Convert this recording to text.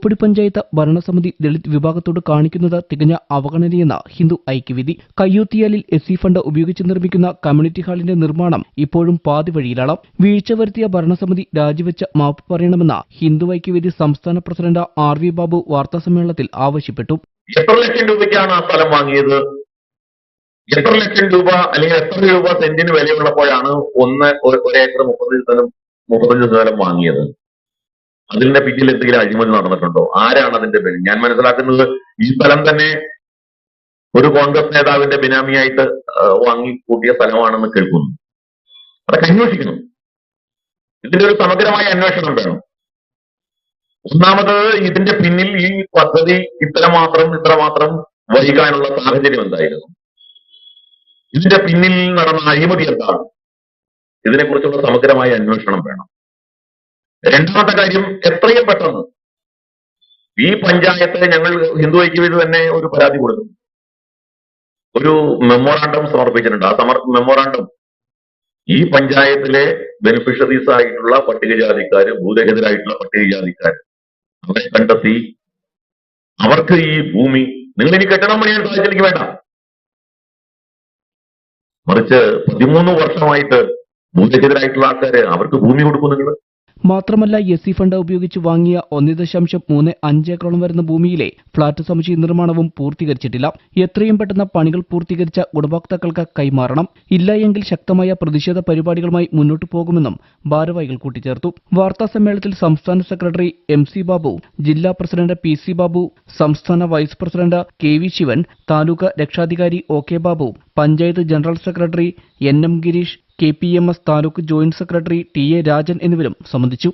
കൂപ്പടി പഞ്ചായത്ത് ഭരണസമിതി ദളിത് വിഭാഗത്തോട് കാണിക്കുന്നത് തികഞ്ഞ അവഗണനയെന്ന ഹിന്ദു ഐക്യവേദി കയ്യൂത്തിയാലിൽ എസ് സി ഫണ്ട് ഉപയോഗിച്ച് നിർമ്മിക്കുന്ന കമ്മ്യൂണിറ്റി ഹാളിന്റെ നിർമ്മാണം ഇപ്പോഴും പാതി വഴിയിലാണ്. വീഴ്ച വരുത്തിയ ഭരണസമിതി രാജിവെച്ച് മാപ്പ് പറയണമെന്ന ഹിന്ദു ഐക്യവേദി സംസ്ഥാന പ്രസിഡന്റ് ആർ വി ബാബു വാർത്താസമ്മേളനത്തിൽ ആവശ്യപ്പെട്ടു. എത്ര ലക്ഷം രൂപയ്ക്കാണ് ആ സ്ഥലം വാങ്ങിയത്? എത്ര ലക്ഷം രൂപ അല്ലെങ്കിൽ എത്ര രൂപ സെന്റിന് വിലയുള്ളപ്പോഴാണ് ഒന്ന് ഒരേക്കർ ഒരു ഏക്കർ മുപ്പത്തഞ്ച് സ്ഥലം മുപ്പത്തഞ്ച് സ്ഥലം വാങ്ങിയത്? അതിന്റെ പിന്നിൽ എന്തെങ്കിലും അഴിമതി നടന്നിട്ടുണ്ടോ? ആരാണ് അതിന്റെ പിന്നിൽ ഞാൻ മനസ്സിലാക്കുന്നത് ഈ സ്ഥലം തന്നെ ഒരു കോൺഗ്രസ് നേതാവിന്റെ ബിനാമിയായിട്ട് വാങ്ങി കൂട്ടിയ സ്ഥലമാണെന്ന് കേൾക്കുന്നു. അതൊക്കെ അന്വേഷിക്കുന്നു. ഇതിന്റെ ഒരു സമഗ്രമായ അന്വേഷണം വേണം ഒന്നാമത് ഇതിന്റെ പിന്നിൽ ഈ പദ്ധതി ഇത്ര മാത്രം ഇത്ര മാത്രം വഹിക്കാനുള്ള സാഹചര്യം എന്തായിരുന്നു? ഇതിന്റെ പിന്നിൽ നടന്ന അഴിമതി എന്താണ്? ഇതിനെക്കുറിച്ചുള്ള സമഗ്രമായ അന്വേഷണം വേണം. രണ്ടാമത്തെ കാര്യം എത്രയും പെട്ടെന്ന്. ഈ പഞ്ചായത്ത് ഞങ്ങൾ ഹിന്ദു ഐക്യവേദി തന്നെ ഒരു പരാതി കൊടുത്തു. ഒരു മെമ്മോറാണ്ടം സമർപ്പിച്ചിട്ടുണ്ട്. ആ സമർ മെമ്മോറാണ്ടം ഈ പഞ്ചായത്തിലെ ബെനിഫിഷ്യറീസ് ആയിട്ടുള്ള പട്ടികജാതിക്കാര് ഭൂരഹിതരായിട്ടുള്ള പട്ടികജാതിക്കാര് അവരെ കണ്ടെത്തി. അവർക്ക് ഈ ഭൂമി നിങ്ങൾ ഇനി കെട്ടണം പണിയാൻ സാധിച്ചില്ലെങ്കിൽ വേണ്ട. മറിച്ച് പതിമൂന്ന് വർഷമായിട്ട് ഭൂരഹിതരായിട്ടുള്ള ആൾക്കാര് അവർക്ക് ഭൂമി കൊടുക്കും നിങ്ങൾ മാത്രമല്ല എസ് സി ഫണ്ട് ഉപയോഗിച്ച് വാങ്ങിയ ഒന്ന് ദശാംശം മൂന്ന് അഞ്ച് ഏക്കറോളം വരുന്ന ഭൂമിയിലെ ഫ്ളാറ്റ് സമുച്ചയ നിർമ്മാണവും പൂർത്തീകരിച്ചിട്ടില്ല. എത്രയും പെട്ടെന്ന് പണികൾ പൂർത്തീകരിച്ച ഗുണഭോക്താക്കൾക്ക് കൈമാറണം. ഇല്ല എങ്കിൽ ശക്തമായ പ്രതിഷേധ പരിപാടികളുമായി മുന്നോട്ടു പോകുമെന്നും ഭാരവാഹികൾ കൂട്ടിച്ചേർത്തു. വാർത്താ സമ്മേളനത്തിൽ സംസ്ഥാന സെക്രട്ടറി എം സി ബാബു ജില്ലാ പ്രസിഡന്റ് പി സി ബാബു സംസ്ഥാന vice president K V Shivan taluk രക്ഷാധികാരി O K Babu panchayat general secretary N M Girish K P M S taluk joint secretary T A Rajan എന്നിവരും സംബന്ധിച്ചു